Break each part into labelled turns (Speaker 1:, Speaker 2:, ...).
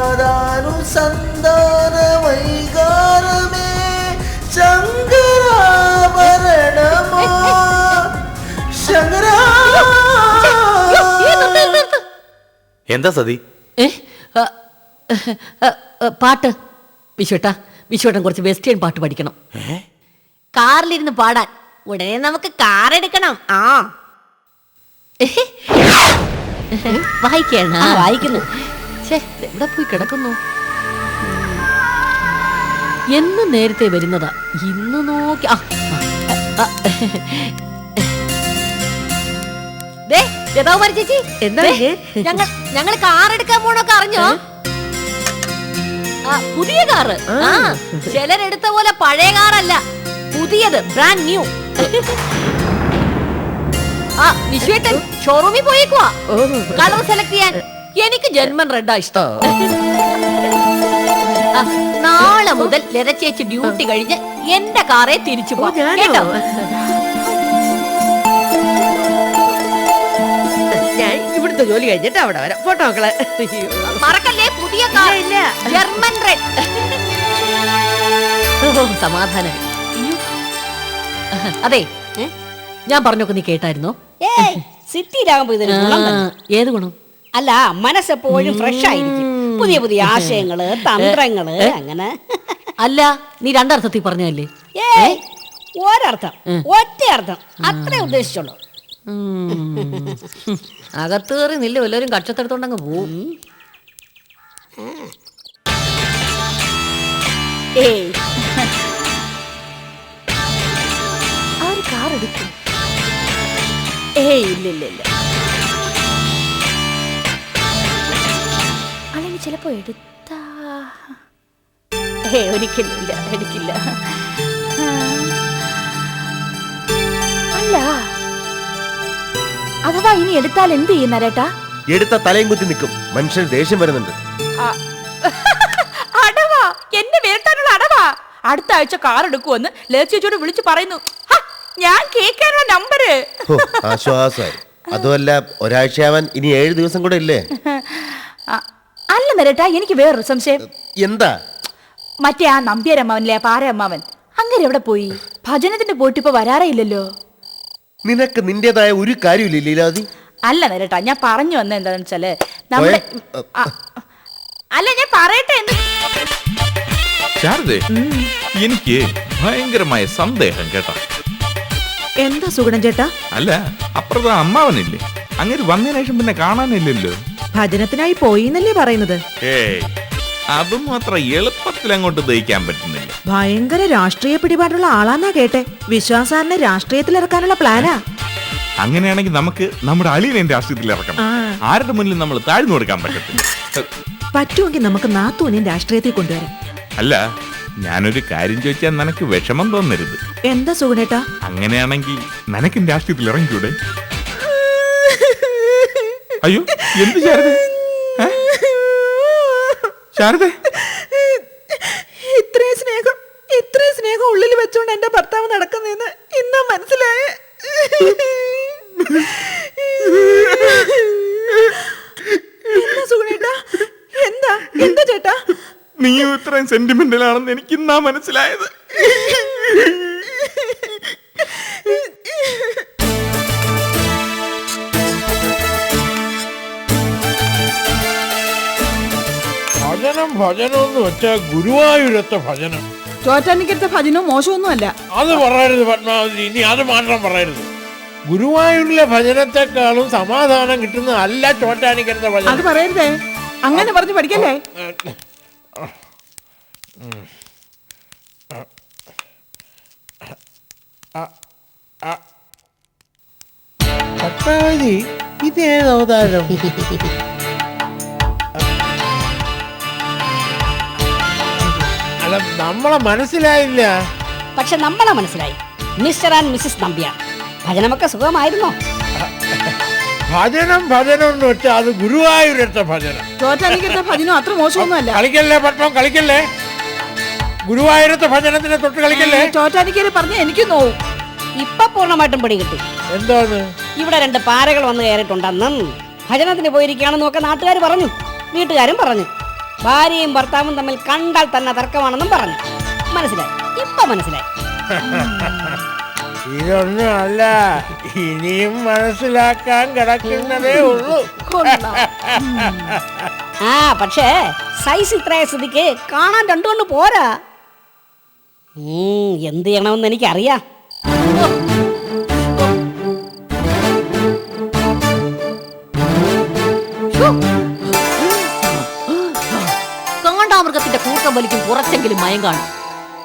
Speaker 1: നാദാനുസന്ധാന വൈകാരമേ ശങ്കരാഭരണമോ. ശങ്കരാ.
Speaker 2: എന്താ സതി?
Speaker 3: ഏ ആ, ആ, ആ, പാട്ട്. വിശ്വട്ടാ വിശ്വട്ടൻ കുറച്ച് വെസ്റ്റേൺ പാട്ട് പഠിക്കണം.
Speaker 4: കാറിലിരുന്ന് പാടാൻ. ഉടനെ നമുക്ക് കാർ എടുക്കണം. ആ.
Speaker 3: വായിക്കാണ്
Speaker 4: വായിക്കുന്നു.
Speaker 3: ഛേ, എവിടെ പോയി കിടക്കുന്നു? എന്ന് നേരത്തെ വരുന്നതാ ഇന്ന് നോക്കി ആ, ചേച്ചി?
Speaker 4: എന്താ
Speaker 3: ഞങ്ങൾ ഞങ്ങൾ കാർ എടുക്കാൻ പോണൊക്കെ അറിഞ്ഞോ? പുതിയ കാറ് ആ. ചിലരെടുത്ത പോലെ പഴയ കാറല്ല പുതിയത് ബ്രാൻഡ് ന്യൂ ആ വിശ്വേട്ടൻ ഷോറൂമിൽ പോയേക്കുവാ. കളർ സെലക്ട് ചെയ്യാൻ. എനിക്ക് ജന്മൻ റെഡാ ഇഷ്ടം. ആ, നാളെ മുതൽ ലതച്ചേച്ചി ഡ്യൂട്ടി കഴിഞ്ഞ് എന്റെ കാറെ തിരിച്ചു പോവാം. കേട്ടോ?
Speaker 4: ഞാൻ ഇവിടുത്തെ ജോലി കഴിഞ്ഞിട്ട് അവിടെ വരാം. ഫോട്ടോ മക്കളെ.
Speaker 3: മറക്കല്ലേ പുതിയ കാർ?
Speaker 4: ഇല്ല, ഇല്ല.
Speaker 3: German red. ഓ, സമാധാനം. അതെ ഞാൻ പറഞ്ഞൊക്കെ നീ കേട്ടായിരുന്നോ?
Speaker 5: ഏയ് സിറ്റിയിലാകുമ്പോ ഇതിന് ഗുണം തന്നെ.
Speaker 3: ആ, ഏത് ഗുണം?
Speaker 5: അല്ല മനസ്സെപ്പോഴും ഫ്രഷ് ആയിരിക്കും പുതിയ പുതിയ ആശയങ്ങൾ തന്ത്രങ്ങൾ അങ്ങനെ.
Speaker 3: അല്ല നീ രണ്ടർത്ഥത്തിൽ പറഞ്ഞല്ലേ
Speaker 5: ഏയ് ഒരർത്ഥം ഒറ്റ അർത്ഥം അത്രേ ഉദ്ദേശിച്ചുള്ളൂ.
Speaker 3: അകത്ത് കയറി നില്ല എല്ലാവരും കക്ഷത്തെടുത്തോണ്ടങ്ങ് പോവും.
Speaker 5: ഏയ്. ഏയ് ഇല്ല ഇല്ല ഇല്ല
Speaker 6: അല്ലെങ്കിൽ ചിലപ്പോ എടുത്താ.
Speaker 5: ഏ ഒരിക്കലില്ല എടുക്കില്ല.
Speaker 6: അല്ല. അഥവാ ഇനി എടുത്താൽ എന്ത് ചെയ്യുന്ന രേട്ടാ?
Speaker 7: എടുത്ത തലയും കുത്തി നിൽക്കും. മനുഷ്യന് ദേഷ്യം വരുന്നുണ്ട്.
Speaker 8: അടവാ. എന്നെ വീഴ്ത്താനുള്ള അടവാ. അടുത്ത ആഴ്ച കാർ എടുക്കുമെന്ന് ലേച്ചോട് വിളിച്ചു പറയുന്നു. ഹ, ഞാൻ കേൾക്കാനുള്ള നമ്പര്
Speaker 7: ഹോ, ആശ്വാസമായി അതുമല്ല ഒരാഴ്ചയാവാൻ ഇനി ഏഴ് ദിവസം കൂടെ ഇല്ലേ?
Speaker 6: അല്ല നരേട്ടാ എനിക്ക് വേറൊരു സംശയം.
Speaker 7: എന്താ?
Speaker 6: മറ്റേ ആ നമ്പ്യാരമ്മാവനിലെ ആ പാരമ്മാവൻ അങ്ങനെ എവിടെ പോയി? ഭജനത്തിന് പോയിട്ട് ഇപ്പൊ വരാറേ ഇല്ലല്ലോ
Speaker 7: നിനക്ക് നിന്റേതായ ഒരു കാര്യമില്ല
Speaker 6: അല്ല നരേട്ടാ ഞാൻ പറഞ്ഞു വന്ന എന്താണെന്ന് വെച്ചാൽ നമ്മുടെ ആ, അല്ല ഞാൻ പറയട്ടെ
Speaker 9: ശാരദേ എനിക്ക് ഭയങ്കരമായ സന്ദേഹം കേട്ടാ.
Speaker 8: എന്താ സുഗുണൻ ചേട്ടാ?
Speaker 9: അല്ല അപ്പുറത്ത് അമ്മാവനില്ലേ? അങ്ങനെ വന്നതിന് ശേഷം പിന്നെ കാണാനില്ലല്ലോ.
Speaker 8: ഭജനത്തിനായി പോയി എന്നല്ലേ പറയുന്നത്
Speaker 9: അത് അത്ര എളുപ്പത്തിൽ അങ്ങോട്ട് ദഹിക്കാൻ പറ്റുന്നില്ല.
Speaker 8: ഭയങ്കര രാഷ്ട്രീയ പിടിപാടുള്ള ആളാന്നാ കേട്ടെ. വിശ്വാസാറിനെ രാഷ്ട്രീയത്തിൽ ഇറക്കാനുള്ള പ്ലാനാ.
Speaker 9: അങ്ങനെയാണെങ്കിൽ നമുക്ക് നമ്മുടെ അളിയനെ രാഷ്ട്രീയത്തിൽ ഇറക്കണം ആരുടെ മുന്നിൽ നമ്മൾ താഴ്ന്നു കൊടുക്കാൻ പറ്റത്തില്ല.
Speaker 8: പറ്റുമെങ്കിൽ നമുക്ക് നാത്തൂനെ രാഷ്ട്രീയത്തിൽ കൊണ്ടുവരാം.
Speaker 9: അല്ല ഞാനൊരു കാര്യം ചോദിച്ചാൽ നിനക്ക് വിഷമം തോന്നരുത്.
Speaker 8: എന്താ സുഗുണേട്ടാ?
Speaker 9: അങ്ങനെയാണെങ്കിൽ നിനക്കും രാഷ്ട്രീയത്തിൽ ഇറങ്ങിക്കൂടെ? അയ്യോ എന്ത് ശാരദ? ശാരദ?
Speaker 8: ഇത്രയും സ്നേഹം ഇത്രയും സ്നേഹം ഉള്ളിൽ വെച്ചുകൊണ്ട് എന്റെ ഭർത്താവ് നടക്കുന്നതെന്ന് ഇന്നാ മനസ്സിലായ. എന്താ സുഗുണേട്ടാ? എന്താ? എന്താ ചേട്ടാ?
Speaker 9: നീ ഇത്രയും സെന്റിമെന്റൽ ആണെന്ന് എനിക്ക് ഇന്നാ മനസ്സിലായത്.
Speaker 10: ഭജനം എന്ന് വെച്ചാൽ ഗുരുവായൂരത്തെ ഭജനം.
Speaker 8: ചോറ്റാനിക്കടുത്ത ഭജനവും മോശമൊന്നുമല്ല.
Speaker 10: അത് പറയരുത് പത്മാവതി. ഇനി അത് മാത്രം പറയരുത്. ഗുരുവായൂരിലെ ഭജനത്തെക്കാളും സമാധാനം കിട്ടുന്ന അല്ല ഭജനം.
Speaker 8: അത് പറയരുതേ. അങ്ങനെ പറഞ്ഞ് പഠിക്കല്ലേ?
Speaker 10: പത്മാവതി ഇതേത് അല്ല നമ്മളെ മനസ്സിലായില്ല.
Speaker 5: പക്ഷെ നമ്മളെ മനസ്സിലായി. മിസ്റ്റർ ആൻഡ് മിസ്സിസ് നമ്പ്യാർ ഭജനമൊക്കെ സുഖമായിരുന്നോ?
Speaker 10: ഭജനം ഭജനം എന്ന് വെച്ചാൽ അത് ഗുരുവായൂരത്തെ ഭജനം.
Speaker 8: ചോറ്റാനിക്കടുത്ത ഭജനവും അത്ര മോശമൊന്നുമല്ല.
Speaker 10: കളിക്കല്ലേ പത്മം കളിക്കല്ലേ? ഗുരുവായൂരത്തെ ഭജനത്തിനെ തൊട്ട് കളിക്കല്ലേ?
Speaker 8: ചോറ്റാനിക്കര് പറഞ്ഞ എനിക്ക് നോവും.
Speaker 5: ഇപ്പൊ പൂർണമായിട്ടും പിടി കിട്ടി.
Speaker 10: എന്താണ്?
Speaker 5: ഇവിടെ രണ്ട് പാരകൾ വന്ന് കയറിയിട്ടുണ്ടെന്നും ഭജനത്തിന് പോയിരിക്കുകയാണെന്നും ഒക്കെ നാട്ടുകാർ പറഞ്ഞു. വീട്ടുകാരും പറഞ്ഞു. ഭാര്യയും ഭർത്താവും തമ്മിൽ കണ്ടാൽ തന്നെ തർക്കമാണെന്നും പറഞ്ഞു. മനസ്സിലായി? ഇപ്പൊ മനസ്സിലായി.
Speaker 10: ഇതൊന്നും അല്ല ഇനിയും മനസ്സിലാക്കാൻ കിടക്കുന്നതേ ഉള്ളൂ.
Speaker 5: ആ പക്ഷേ സൈസ് ഇത്രയ സ്ഥിതിക്ക് കാണാൻ രണ്ടുകൊണ്ട് പോരാ. എന്ത് ചെയ്യണമെന്ന് എനിക്കറിയാം.
Speaker 3: കൂട്ടം വലിക്കും കുറച്ചെങ്കിലും മയം കാണും.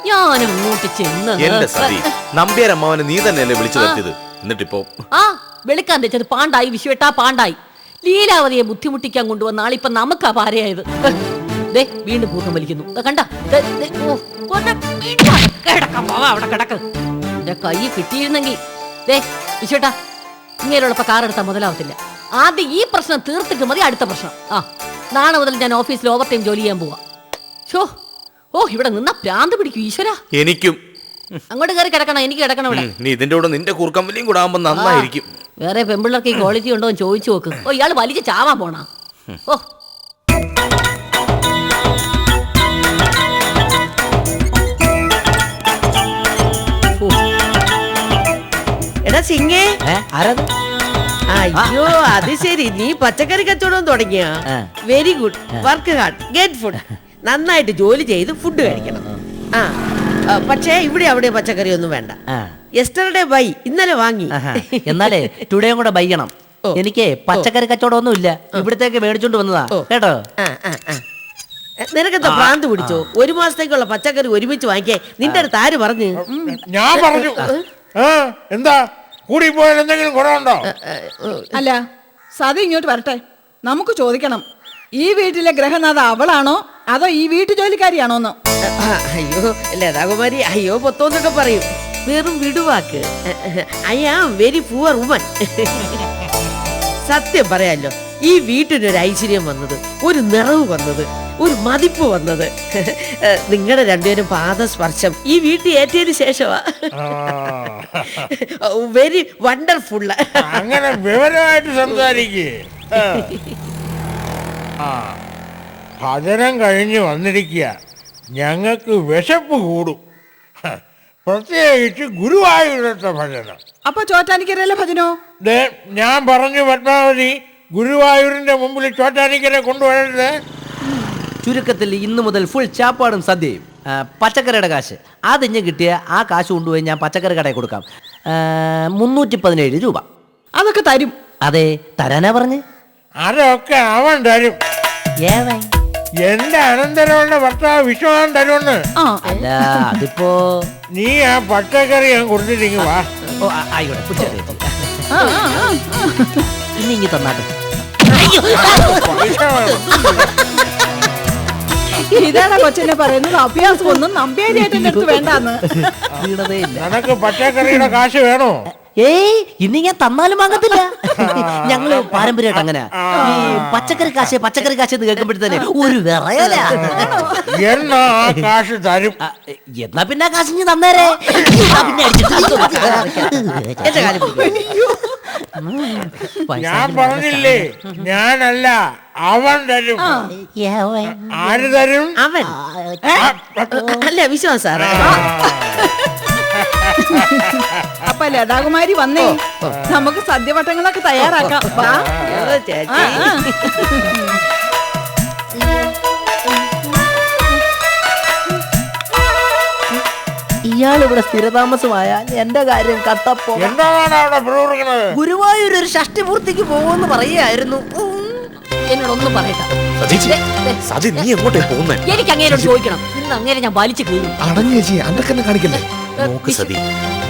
Speaker 3: ഞാൻ അങ്ങോട്ട് ചെന്ന്
Speaker 2: എന്റെ സതി നമ്പ്യാർ അമ്മാവനെ നീ തന്നെയല്ലേ വിളിച്ചു നിർത്തിയത് എന്നിട്ടിപ്പോ?
Speaker 3: ആ വെളുക്കാൻ തെച്ചത് പാണ്ടായി വിഷുവെട്ടാ പാണ്ടായി. ലീലാവതിയെ ബുദ്ധിമുട്ടിക്കാൻ കൊണ്ടുവന്ന ആളിപ്പൊ നമുക്കാ പാരയായത് ദേ വീണ്ടും ഭൂതം വലിക്കുന്നു. കണ്ട അവിടെ കിടക്കാം, എന്റെ കൈ കിട്ടിയിരുന്നെങ്കിൽ. ദേ വിശ്വട്ടാ ഇങ്ങനെയുള്ളപ്പോ കാർ എടുത്താൽ മുതലാവത്തില്ല. ആദ്യം ഈ പ്രശ്നം തീർത്തിട്ട് മതി അടുത്ത പ്രശ്നം. ആ നാളെ മുതൽ ഞാൻ ഓഫീസിൽ ഓവർ ടൈം ജോലി ചെയ്യാൻ പോവാ. ഷോ ഓ ഇവിടെ നിന്നാ പ്രാന്ത് പിടിക്കും ഈശ്വര.
Speaker 2: എനിക്കും.
Speaker 3: അങ്ങോട്ട് കയറി കിടക്കണം എനിക്ക് കിടക്കണം ഇവിടെ.
Speaker 2: ഉം, നീ ഇതിന്റെ കൂടെ നിന്റെ കൂർക്കമ്പലിയും കൂടെ ആകുമ്പോ നന്നായിരിക്കും.
Speaker 3: വേറെ പെമ്പിള്ളേർക്ക് ഈ ക്വാളിറ്റി ഉണ്ടോ എന്ന് ചോദിച്ചു നോക്ക്. ഓ ഇയാൾ വലിച്ച് ചാവാൻ പോണ. ഓ.
Speaker 11: എടാ സിംഗേ. അയ്യോ അത് ശരി. നീ പച്ചക്കറി കച്ചവടം തുടങ്ങിയ? Very good work hard get food നന്നായിട്ട് ജോലി ചെയ്ത് ഫുഡ് കഴിക്കണം. ആ. പക്ഷേ ഇവിടെ അവിടെ പച്ചക്കറി ഒന്നും വേണ്ട യെസ്റ്റർഡേ ബൈ ഇന്നലെ വാങ്ങി.
Speaker 12: എന്നാലേ ടുഡേയും കൂടെ
Speaker 11: ബൈക്കണം.
Speaker 12: എനിക്ക് പച്ചക്കറി കച്ചവടം ഒന്നുമില്ല ഇവിടത്തേക്ക് മേടിച്ചോണ്ട് വന്നതാ. കേട്ടോ?
Speaker 11: ആ, ആ, ആ. നിനക്കെന്താ ഭ്രാന്ത് പിടിച്ചോ? ഒരു മാസത്തേക്കുള്ള പച്ചക്കറി ഒരുമിച്ച് വാങ്ങിക്കേ. നിന്റെ അടുത്ത് ആര് പറഞ്ഞു?
Speaker 10: ഞാൻ പറഞ്ഞു. ആ. എന്താ? കൂടി പോയാൽ എന്തെങ്കിലും
Speaker 8: അല്ല സതി ഇങ്ങോട്ട് വരട്ടെ. നമുക്ക് ചോദിക്കണം. ഈ വീട്ടിലെ ഗ്രഹനാഥ അവളാണോ? അതോ ഈ വീട്ടു ജോലിക്കാരിയാണോന്ന്
Speaker 11: ഒന്ന് അയ്യോ ലതാകുമാരി അയ്യോ പൊത്തോന്നൊക്കെ പറയും. വെറും വിടുവാക്ക്. I am very poor woman. സത്യം പറയാലോ ഈ വീട്ടിനൊരു ഐശ്വര്യം വന്നത് ഒരു നിറവ് വന്നത് ഒരു മതിപ്പ് വന്നത്. നിങ്ങളുടെ രണ്ടുപേരും പാദസ്പർശം ഈ വീട്ടിൽ ഏറ്റതിന് ശേഷമാ. Very wonderful.
Speaker 10: അങ്ങനെ വിവരമായിട്ട് സംസാരിക്കേ. ആ. ഭജനം കഴിഞ്ഞ് വന്നിരിക്കുക. ഞങ്ങൾക്ക് വിശപ്പ് കൂടും. പ്രത്യേകിച്ച് ഗുരുവായൂരത്തെ ഭജനം.
Speaker 8: അപ്പൊ ചോറ്റാനിക്കരല്ലേ ഭജനോ?
Speaker 10: ദേ ഞാൻ പറഞ്ഞു പത്മാവതി ഗുരുവായൂരിന്റെ മുമ്പിൽ ചോറ്റാനിക്കരെ കൊണ്ടുവരരുത്.
Speaker 12: ചുരുക്കത്തിൽ ഇന്നു മുതൽ ഫുൾ ചാപ്പാടും സദ്യയും. പച്ചക്കറിയുടെ കാശ്. അതിഞ്ഞ് കിട്ടിയ ആ കാശ് കൊണ്ടുപോയി ഞാൻ പച്ചക്കറി കടയിൽ കൊടുക്കാം. മുന്നൂറ്റി പതിനേഴ് രൂപ.
Speaker 8: അതൊക്കെ തരും.
Speaker 12: അതെ തരാനാ പറഞ്ഞ്?
Speaker 10: അതൊക്കെ അവൻ തരും.
Speaker 12: ഏവൻ?
Speaker 10: എന്റെ അനന്തരവളുടെ ഭർത്താവ് വിശ്വാസം തരുമെന്ന്.
Speaker 12: അല്ല അതിപ്പോ
Speaker 10: നീ ആ പച്ചക്കറി ഞാൻ കൊടുത്തിട്ടിങ്ങ് വാ.
Speaker 12: ഓ ആ- ആയിക്കോട്ടെ പിടിച്ചോട്ടെ. ഇനി ഇങ്ങി തന്നാട്ടെ.
Speaker 10: പൈസ വേണം.
Speaker 8: ഇതാണ് കൊച്ചിനെ പറയുന്നത്. അഭ്യാസം ഒന്നും നമ്പ്യാരിയായിട്ട് അടുത്ത് വേണ്ടാന്ന്.
Speaker 12: വീണതേ ഇല്ല.
Speaker 10: നിനക്ക് പച്ചക്കറിയുടെ കാശ് വേണോ?
Speaker 12: ഏയ് ഇനി ഞാൻ തന്നാലും വാങ്ങത്തില്ല. ഞങ്ങൾ പാരമ്പര്യമായിട്ട് അങ്ങനെ. ഈ പച്ചക്കറി കാശ് പച്ചക്കറി കാശ് എന്ന് കേൾക്കുമ്പോഴത്തേനെ ഒരു വിറയല.
Speaker 10: എന്നാ ആ കാശ് തരും.
Speaker 12: എന്നാ പിന്നെ കാശ് ഇനി തന്നേരെ. എന്നാ പിന്നെ അടിച്ചിട്ട്
Speaker 11: എന്റെ കാലം
Speaker 10: ഞാൻ പറഞ്ഞില്ലേ ഞാനല്ല അവൻ തരും. ആര് തരും?
Speaker 11: അവൻ. അല്ല വിശ്വാസം സാറേ.
Speaker 8: ലതാകുമാരി വന്നേ. നമുക്ക് സദ്യവട്ടങ്ങളൊക്കെ തയ്യാറാക്കാം. വാ.
Speaker 11: സ്ഥിരതാമസമായാൽ
Speaker 8: ആ,
Speaker 11: ചേച്ചി.
Speaker 8: ആ.
Speaker 12: ഇയാൾ ഇവിടെ സ്ഥിരതാമസമായ എന്റെ കാര്യം കട്ടപ്പോ
Speaker 10: എന്താണ് അവിടെ പ്രവർത്തിക്കുന്നത്
Speaker 12: ഗുരുവായൂർ ഒരു ഷഷ്ടിപൂർത്തിക്ക് പോകുമെന്ന് പറയുകയായിരുന്നു.
Speaker 3: എന്നോടൊന്നും പറയണ്ട.
Speaker 2: സജി
Speaker 3: ദേ, ദേ,
Speaker 2: സജി നീ എങ്ങോട്ടേ പോകുന്നേ?
Speaker 3: എനിക്ക് അങ്ങേരോട് ചോദിക്കണം. ഇന്ന് അങ്ങേരെ ഞാൻ വലിച്ചു കീഴും.
Speaker 2: അടങ്ങേച്ചി അതൊക്കെ കാണിക്കല്ലേ? നോക്ക് സതി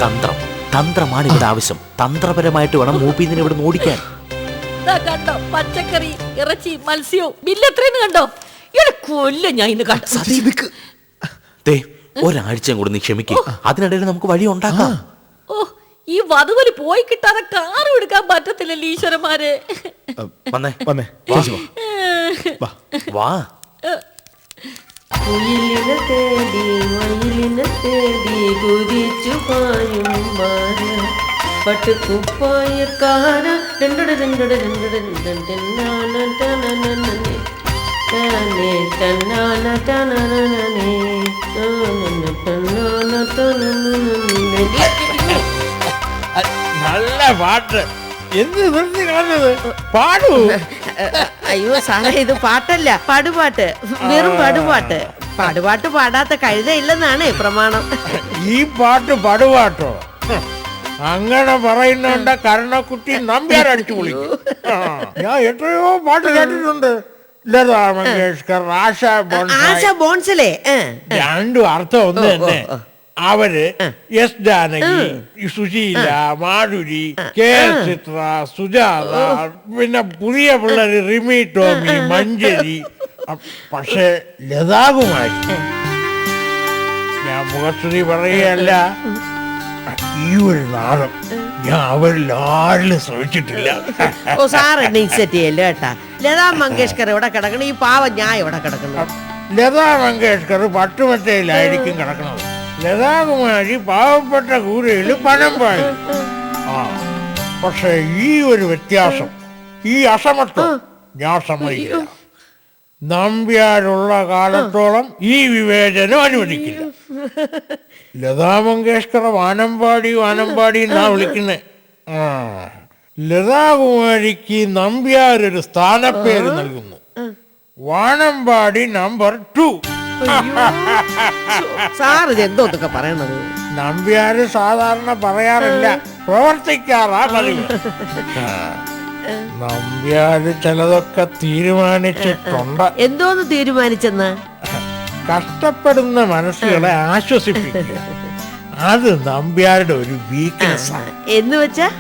Speaker 2: തന്ത്രം. തന്ത്രമാണ് ഇവിടെ ആവശ്യം. തന്ത്രപരമായിട്ട് വേണം മൂപ്പീന്നിനെ ഇവിടെ ഓടിക്കാൻ.
Speaker 3: കണ്ടോ പച്ചക്കറി ഇറച്ചി മത്സ്യവും ബില്ലത്രയെന്ന് കണ്ടോ? ഇവിടെ കൊല്ല ഞാൻ ഇന്ന് കണ്ടു.
Speaker 2: ദേ ഒരാഴ്ചയും കൂടെ നീ ക്ഷമിക്കേ. അതിനിടയിൽ നമുക്ക് വഴി ഉണ്ടാക്കാം.
Speaker 3: ഓ ഈ വധുവലി പോയി കിട്ടാതെ കാറും എടുക്കാൻ പറ്റത്തില്ലല്ലോ ഈശ്വരന്മാരെ.
Speaker 2: വന്നേ. വന്നേ. വാ. വാ.
Speaker 11: കുയിലിനെ തേടി മയിലിനെ തേടി കുതിച്ചു പായും മാറ പട്ടുക്കുപ്പായക്കാര രണ്ടട രണ്ടട രണ്ടട രണ്ടട നാന ടനനനനെ. തനേ, തന്നാന, തനന, തന്നാന, തനനനനേ.
Speaker 10: നല്ല പാട്ട് എന്ത് നിർത്തി കാണുന്നത് പാടൂ
Speaker 11: അയ്യോ സാറേ ഇത് പാട്ടല്ല പാടുപാട്ട് വെറും പാടുപാട്ട് പാടുപാട്ട് പാടാത്ത കഴുതയില്ലെന്നാണ് പ്രമാണം.
Speaker 10: ഈ പാട്ട് പടുപാട്ടോ. അങ്ങനെ പറയുന്നുണ്ട് കരുണക്കുട്ടി നമ്പ്യാർ അടിച്ചു വിളിക്കും ഞാൻ എത്രയോ പാട്ട് കേട്ടിട്ടുണ്ട്. ലതാ മങ്കേഷ്കർ ആശ
Speaker 11: ആശ ബോൺസിലെ.
Speaker 10: രണ്ടും അർത്ഥം ഒന്ന് തന്നെ. അവർ S Janaki Sushila Madhuri K S Chithra Sujatha പിന്നെ പുതിയ പിള്ളേര് റിമി ടോമി മഞ്ജരി പക്ഷേ ലതാകുമാരി ഞാൻ മുഖശ്രീ പറയുകയല്ല. ഈ ഒരു നാളം ഞാൻ അവരിൽ ആരിലും ശ്രമിച്ചിട്ടില്ല.
Speaker 11: ഓ സാർ എന്നെ ഇൻസെറ്റ് ചെയ്യല്ലോ കേട്ടാ? ലതാ മങ്കേഷ്കർ എവിടെ കിടക്കണം? ഈ പാവം ഞാൻ എവിടെ കിടക്കണം?
Speaker 10: ലതാ മങ്കേഷ്കർ പട്ടുമറ്റയിലായിരിക്കും കിടക്കണത്. ലതാകുമാരി പാവപ്പെട്ട കൂരയിൽ പണം പാടി ആ പക്ഷെ ഈ ഒരു വ്യത്യാസം ഈ അസമത്വം ഞാൻ സമ്മതിക്കില്ല. നമ്പ്യാരുള്ള കാലത്തോളം ഈ വിവേചനം അനുവദിക്കില്ല. ലതാ മങ്കേഷ്കർ വാനമ്പാടി വാനമ്പാടി എന്നാ വിളിക്കുന്നേ. ആ. ലതാകുമാരിക്ക് നമ്പ്യാരൊരു സ്ഥാനപ്പേര് നൽകുന്നു. വാനമ്പാടി നമ്പർ ടു.
Speaker 11: സാർ ഇത് എന്തോന്നൊക്കെ പറയണത്?
Speaker 10: നമ്പ്യാര് സാധാരണ പറയാറില്ല. പ്രവർത്തിക്കാറാ പതിവ്. നമ്പ്യാര് ചിലതൊക്കെ തീരുമാനിച്ചിട്ടുണ്ട്.
Speaker 11: എന്തോന്ന് തീരുമാനിച്ചെന്ന്?
Speaker 10: കഷ്ടപ്പെടുന്ന മനസ്സുകളെ ആശ്വസിപ്പിക്കുക. അത് നമ്പ്യാരുടെ ഒരു വീക്ക്നെസ് ആണ്
Speaker 11: എന്ന് വെച്ചാ?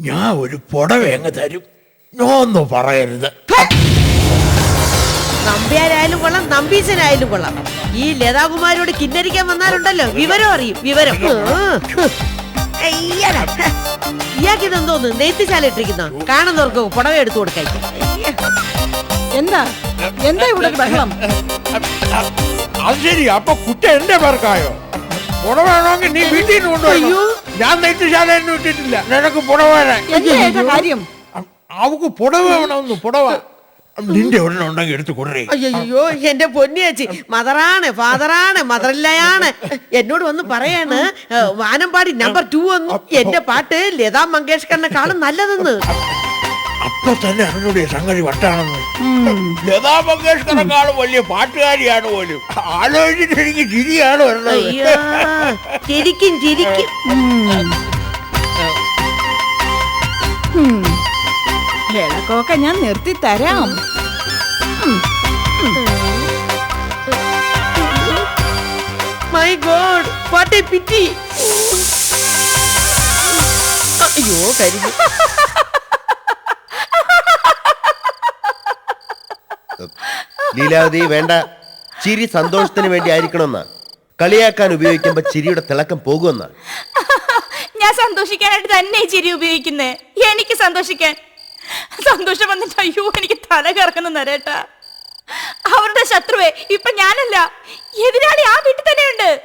Speaker 10: ഞാൻ ഒരു പുടവ തരും. ഞാനൊന്നും പറയരുത്.
Speaker 11: നമ്പ്യാരായാലും കൊള്ളാം നമ്പീശനായാലും കൊള്ളാം. ഈ ലതാകുമാരോട് കിന്നരിക്കാൻ വന്നാലുണ്ടല്ലോ. വിവരം അറിയും വിവരം. ഇയാൾക്ക് ഇതെന്തോന്ന് നെയ്ത്തിശാല ഇട്ടിരിക്കുന്ന. കാണുന്നവർക്ക് പുടവ എടുത്തു കൊടുക്കാൻ
Speaker 3: എന്താ? എന്താ ഇവിടെ ബഹളം?
Speaker 10: അത് ശരി അപ്പൊ കുറ്റ എന്റെ പേർക്കായോ? പുടവ നീ വീട്ടിൽ നിന്ന് കൊണ്ടുപോയോ ഞാൻ നെയ്ത്തുശാല ഇട്ടിട്ടില്ല. നിനക്ക് പുടവ വേണം.
Speaker 3: കാര്യം?
Speaker 10: അവക്ക് പുടവ വേണമെന്ന് പുടവ. നിന്റെ ഒരെണ്ണം ഉണ്ടെങ്കിൽ എടുത്ത് കൊടുറേ
Speaker 11: അയ്യോ എന്റെ പൊന്നിയേച്ചി. മദറാണ് ഫാദറാണ് മദറില്ലയാണ് എന്നോട് വന്ന് പറയാണ് വാനമ്പാടി നമ്പർ ടു വന്നു. എന്റെ പാട്ട് ലതാ മങ്കേഷ്കറിനെക്കാളും നല്ലതെന്ന്.
Speaker 10: അപ്പൊ തന്നെ അറിഞ്ഞൂടെ സംഗതി വട്ടാണെന്ന് ലതാ മങ്കേഷ്കറിനെക്കാളും വലിയ പാട്ടുകാരിയാണ് പോലും. ആലോചിച്ചിട്ട് എനിക്ക് ചിരിയാണ് വരുന്നത്.
Speaker 11: അയ്യോ ചിരിക്കും
Speaker 6: വിളക്കൊക്കെ ഞാൻ നിർത്തി തരാം.
Speaker 11: My god what a pity അയ്യോ കരിഞ്ഞു.
Speaker 7: ലീലാവതി വേണ്ട. ചിരി സന്തോഷത്തിന് വേണ്ടി ആയിരിക്കണമെന്നാ. കളിയാക്കാൻ ഉപയോഗിക്കുമ്പോ ചിരിയുടെ തിളക്കം പോകുമെന്ന്.
Speaker 8: ഞാൻ സന്തോഷിക്കാനായിട്ട് തന്നെ ചിരി ഉപയോഗിക്കുന്നേ. എനിക്ക് സന്തോഷിക്കാൻ സന്തോഷം വന്നിട്ട് അയ്യോ എനിക്ക് തല കറക്കുന്ന നരേട്ടാ. അവരുടെ ശത്രുവേ ഇപ്പൊ ഞാനല്ല. എതിരാളി ആ വീട്ടിൽ തന്നെയുണ്ട്.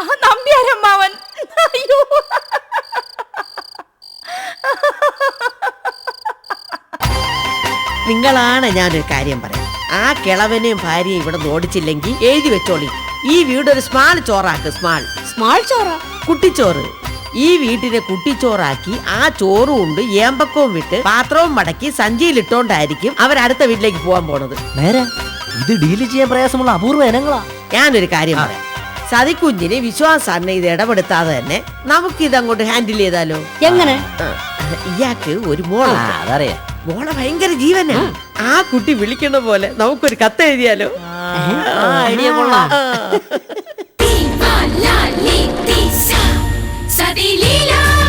Speaker 8: ആ നമ്പ്യാരമ്മാവൻ അയ്യോ.
Speaker 11: നിങ്ങളാണ് ഞാനൊരു കാര്യം പറയാം. ആ കിളവനെയും ഭാര്യയും ഇവിടെ ഓടിച്ചില്ലെങ്കിൽ എഴുതി വെച്ചോളി. ഈ വീട് ഒരു സ്മാൾ ചോറാക്ക് സ്മാൾ
Speaker 3: സ്മാൾ ചോറ?
Speaker 11: കുട്ടിച്ചോറ്. ഈ വീട്ടിനെ കുട്ടിച്ചോറാക്കി ആ ചോറും ഉണ്ട് ഏമ്പക്കവും വിട്ട് പാത്രവും മടക്കി സഞ്ചിയിലിട്ടോണ്ടായിരിക്കും അടുത്ത വീട്ടിലേക്ക് പോകാൻ പോണത്.
Speaker 12: നേരെ ഇത് ഡീൽ ചെയ്യാൻ പ്രയാസമുള്ള അപൂർവ ഇനങ്ങളാ.
Speaker 11: ഞാനൊരു കാര്യം പറയാം. സതിക്കുഞ്ഞിനെ വിശ്വാസാറിനെ ഇത് ഇടപെടുത്താതെ തന്നെ നമുക്ക് ഇത് അങ്ങോട്ട് ഹാൻഡിൽ ചെയ്താലോ?
Speaker 5: എങ്ങനെ?
Speaker 11: ഇയാൾക്ക് ഒരു മോളാ.
Speaker 12: അതറിയാം.
Speaker 11: മോളെ ഭയങ്കര ജീവനാ. ആ. കുട്ടി വിളിക്കുന്ന പോലെ നമുക്കൊരു കത്ത് എഴുതിയാലോ?
Speaker 3: ഐഡിയ കൊള്ളാം
Speaker 13: Daddy